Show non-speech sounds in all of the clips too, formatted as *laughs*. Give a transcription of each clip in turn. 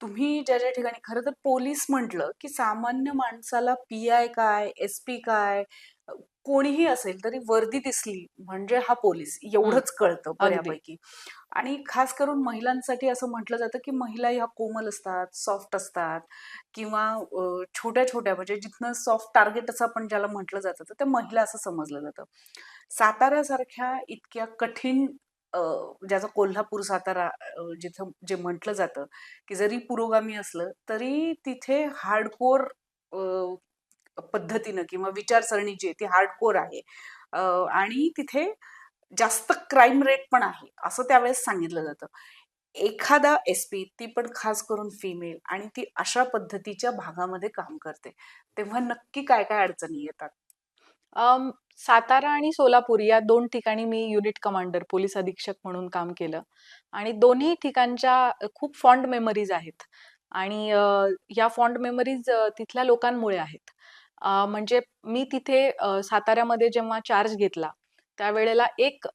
तुम्ही ज्या ज्या ठिकाणी खरं तर पोलीस म्हटलं की सामान्य माणसाला पी आय काय एस पी काय कोणीही असेल तरी वर्दी दिसली म्हणजे हा पोलीस. एवढंच कळतं. बऱ्यापैकी. आणि खास करून महिलांसाठी असं म्हटलं जातं की महिला ह्या कोमल असतात सॉफ्ट असतात किंवा छोट्या छोट्या म्हणजे जिथनं सॉफ्ट टार्गेट असं आपण ज्याला म्हटलं जातं तर त्या महिला असं समजलं जातं. साताऱ्यासारख्या इतक्या कठीण ज्याचं म्हणजे कोल्हापूर सातारा जिथं जे म्हटलं जातं की जरी पुरोगामी असलं तरी तिथे हार्डकोर पद्धतीनं किंवा विचारसरणी जी आहे ती हार्डकोर आहे. आणि तिथे जास्त क्राईम रेट पण आहे असं त्यावेळेस सांगितलं जातं. एखादा एस पी ती पण खास करून फिमेल आणि ती अशा पद्धतीच्या भागामध्ये काम करते. तेव्हा नक्की काय काय अडचणी येतात? अम, सातारा आणि सोलापूर या दोन ठिकाणी मी युनिट कमांडर पोलीस अधीक्षक म्हणून काम केलं. आणि दोन्ही ठिकाणच्या खूप फॉन्ड मेमरीज आहेत. आणि अ, या फॉन्ड मेमरीज तिथल्या लोकांमुळे आहेत. अ, म्हणजे मी तिथे अ, साताऱ्यामध्ये जेव्हा चार्ज घेतला त्यावेळेला एक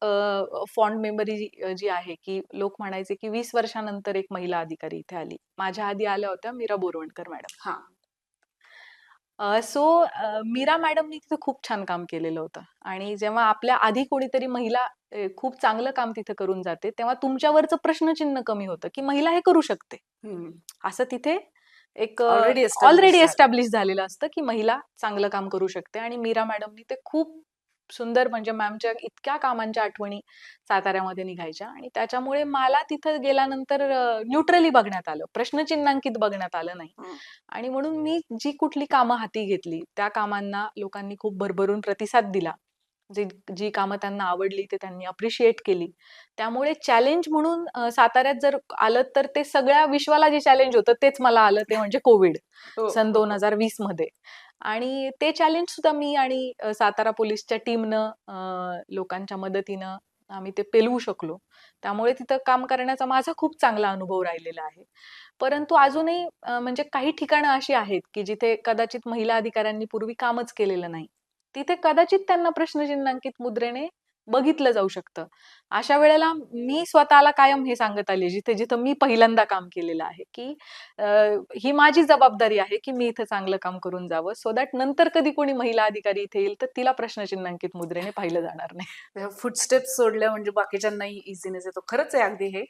फॉन्ड मेमरी जी आहे की लोक म्हणायचे की वीस वर्षानंतर एक महिला अधिकारी इथे आली. माझ्या आधी आल्या होत्या मीरा बोरवणकर मॅडम. हा. सो मीरा मॅडमनी तिथे खूप छान काम केलेलं होतं आणि जेव्हा आपल्या आधी कोणीतरी महिला अ, खूप चांगलं काम तिथे करून जाते तेव्हा तुमच्यावरचं प्रश्नचिन्ह कमी होतं की महिला हे करू शकते. असं तिथे एक ऑलरेडी झालं. एस्टॅब्लिश झालेलं असतं की महिला चांगलं काम करू शकते आणि मीरा मॅडमनी ते खूप सुंदर म्हणजे मॅमच्या इतक्या कामांच्या आठवणी साताऱ्यामध्ये निघायच्या आणि त्याच्यामुळे मला तिथं गेल्यानंतर न्यूट्रली बघण्यात आलं. प्रश्नचिन्हांकित बघण्यात आलं नाही. आणि म्हणून मी जी कुठली कामं हाती घेतली त्या कामांना लोकांनी खूप भरभरून प्रतिसाद दिला. जी जी कामं त्यांना आवडली ते त्यांनी अप्रिशिएट केली. त्यामुळे चॅलेंज म्हणून साताऱ्यात जर आलं तर ते सगळ्या विश्वाला जे चॅलेंज होतं तेच मला आलं ते म्हणजे कोविड हो, सन हो, दोन हो. हजार वीसमध्ये. आणि ते चॅलेंज सुद्धा मी आणि सातारा पोलीसच्या टीमनं लोकांच्या मदतीनं आम्ही ते पेलवू शकलो. त्यामुळे तिथं काम करण्याचा माझा खूप चांगला अनुभव राहिलेला आहे. परंतु अजूनही म्हणजे काही ठिकाणं अशी आहेत की जिथे कदाचित महिला अधिकाऱ्यांनी पूर्वी कामच केलेलं नाही. तिथे कदाचित त्यांना प्रश्नचिन्हांकित मुद्रेने बघितलं जाऊ शकतं. अशा वेळेला मी स्वतःला कायम हे सांगत आले जिथे जिथं मी पहिल्यांदा काम केलेलं आहे की ही माझी जबाबदारी आहे की मी इथं चांगलं काम करून जावं सो दॅट नंतर कधी कोणी महिला अधिकारी इथे येईल तर तिला प्रश्नचिन्हांकित मुद्रेने पाहिलं जाणार नाही. *laughs* फुटस्टेप्स सोडल्या म्हणजे बाकीच्यांनाही इझीनेस येतो खरंच आहे अगदी हे.